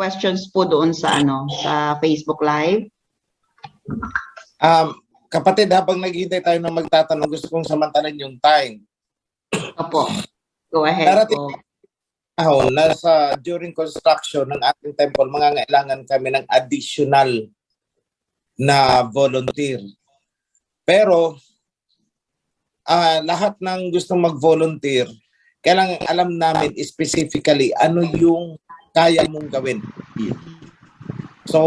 questions po doon sa ano sa Facebook Live? Um, kapatid, habang naghihintay tayo ng magtatanong, gusto kong samantalan yung time. Opo. Go ahead Darating po. Ahon, nasa during construction ng ating temple, mangangailangan kami ng additional na volunteer. Pero ah lahat ng gustong mag-volunteer, kailangan alam namin specifically ano yung kaya mong gawin. So,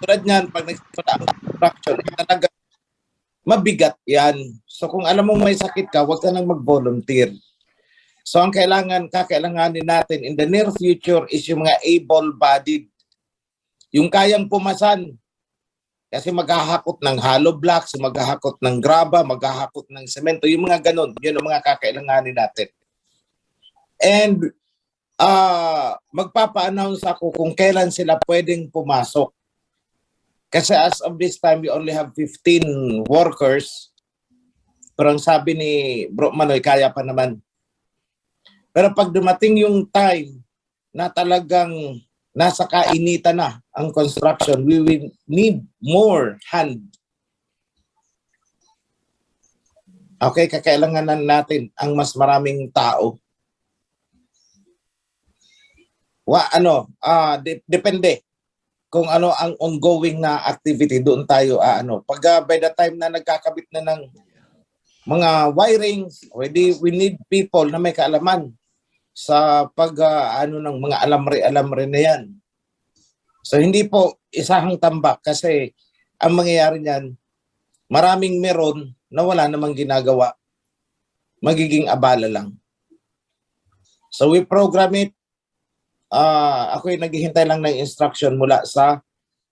tulad niyan, pag nagsimula construction, talaga mabigat yan. So, kung alam mong may sakit ka, huwag ka nang mag-volunteer. So ang kailangan, kakailanganin natin in the near future is yung mga able-bodied. Yung kayang pumasan. Kasi maghahakot ng hollow blocks, maghahakot ng graba, maghahakot ng semento, yung mga ganun, yun ang mga kakailanganin natin. And uh, magpapa-announce ako kung kailan sila pwedeng pumasok. Kasi as of this time, we only have 15 workers. Pero ang sabi ni Bro Manoy, kaya pa naman. Pero pag dumating yung time na talagang nasa kainitan na ang construction, we will need more hand. Okay, kakailanganan natin ang mas maraming tao. Wa ano, ah de- depende kung ano ang ongoing na activity doon tayo ah, ano. Pag ah, by the time na nagkakabit na ng mga wirings, already we need people na may kaalaman sa pag ah, ano ng mga alamre-alamre na yan. So hindi po isahang tambak kasi ang mangyayari niyan, maraming meron na wala namang ginagawa. Magiging abala lang. So we program it. Ah, ako yung naghihintay lang ng instruction mula sa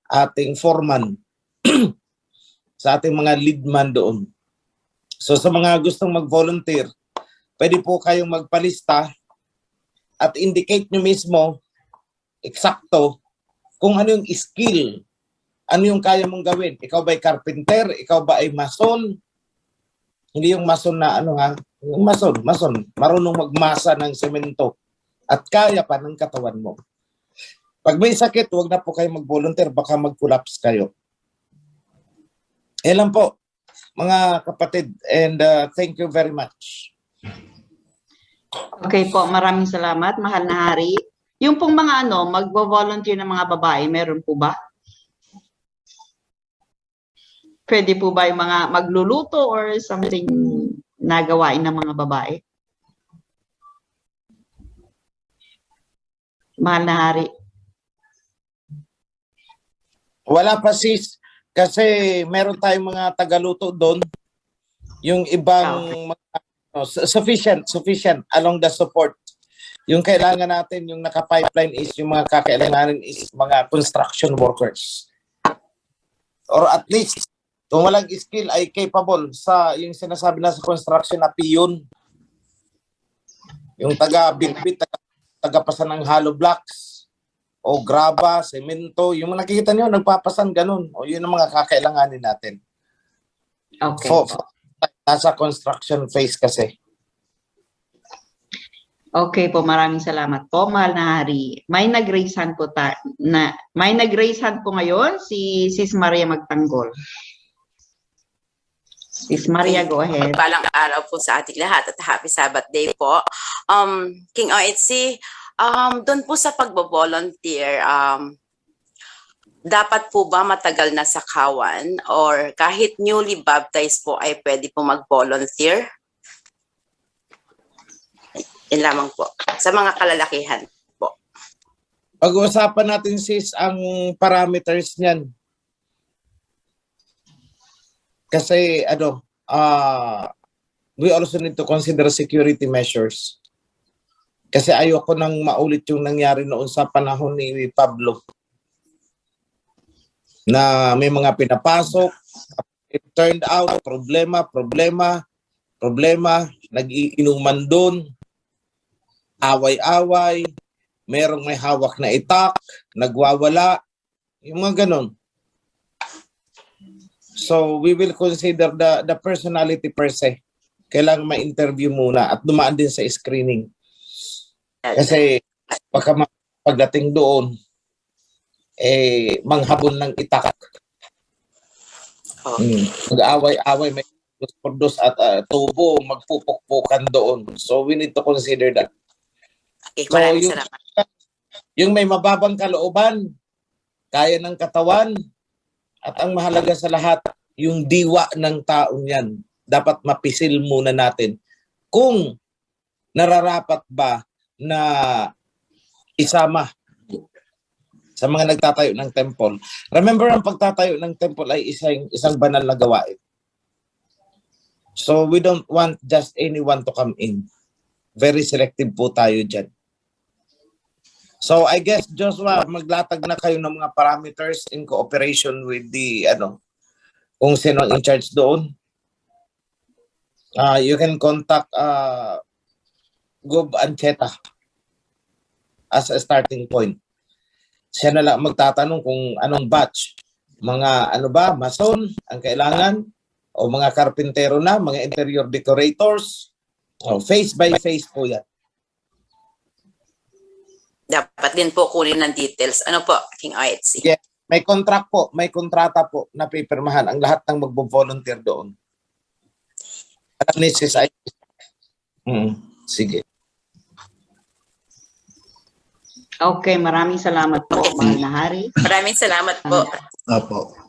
ating foreman, sa ating mga leadman doon. So sa mga gustong mag-volunteer, pwede po kayong magpalista at indicate nyo mismo eksakto kung ano yung skill, ano yung kaya mong gawin. Ikaw ba ay carpenter? Ikaw ba ay mason? Hindi yung mason na ano ha, yung mason, mason, marunong magmasa ng semento at kaya pa ng katawan mo. Pag may sakit, huwag na po kayo mag-volunteer, baka mag-collapse kayo. Lang po, mga kapatid, and uh, thank you very much. Okay po, maraming salamat, mahal na hari. Yung pong mga ano, magvo-volunteer ng mga babae, meron po ba? Pwede po ba yung mga magluluto or something nagawain ng mga babae? Mahal na hari. Wala pa sis, kasi meron tayong mga tagaluto doon. Yung ibang mga, ano, su- sufficient, sufficient along the support. Yung kailangan natin, yung naka-pipeline is yung mga kakailanganin is mga construction workers. Or at least, kung walang skill ay capable sa yung sinasabi na sa construction na piyon. Yung taga-bitbit, taga, taga-pasa ng hollow blocks o graba, semento, yung mga nakikita niyo nagpapasan ganun. O yun ang mga kakailanganin natin. Okay. For, for- nasa construction phase kasi. Okay po, maraming salamat po, mahal na hari. May nag-raise hand po ta na may nag-raise hand po ngayon si Sis Maria Magtanggol. Sis Maria, go ahead. Palang araw po sa ating lahat at happy Sabbath day po. Um, King OHC, um, doon po sa pagbo-volunteer, um, dapat po ba matagal na sa kawan or kahit newly baptized po ay pwede po mag-volunteer? Yan lamang po. Sa mga kalalakihan. Pag-uusapan natin sis ang parameters niyan. Kasi ano, ah we also need to consider security measures. Kasi ayoko nang maulit yung nangyari noon sa panahon ni Pablo. Na may mga pinapasok, it turned out problema, problema, problema, nag-iinuman doon, away-away, merong may hawak na itak, nagwawala, yung mga ganon. So we will consider the the personality per se. Kailangan ma-interview muna at dumaan din sa screening. Kasi baka pagdating doon, eh manghabon ng itak. Oh. Mm. Mag-away-away may produce at ah, tubo magpupukpukan doon. So we need to consider that. Okay, So, yung- salamat. Yung may mababang kalooban, kaya ng katawan, at ang mahalaga sa lahat, yung diwa ng taong yan. Dapat mapisil muna natin kung nararapat ba na isama sa mga nagtatayo ng temple. Remember, ang pagtatayo ng temple ay isang, isang banal na gawain. So we don't want just anyone to come in. Very selective po tayo dyan. So I guess Joshua, maglatag na kayo ng mga parameters in cooperation with the ano kung sino in charge doon. Uh, you can contact uh, Gob Ancheta as a starting point. Siya na lang magtatanong kung anong batch. Mga ano ba, mason ang kailangan o mga karpintero na, mga interior decorators. O, face by face po yan. Dapat din po kunin ng details. Ano po, King Oetsi? Yeah. May contract po, may kontrata po na pipirmahan ang lahat ng magbo-volunteer doon. Alam ni Sis ay... Hmm, sige. Okay, maraming salamat po, mahal na hari. Maraming salamat po. Opo.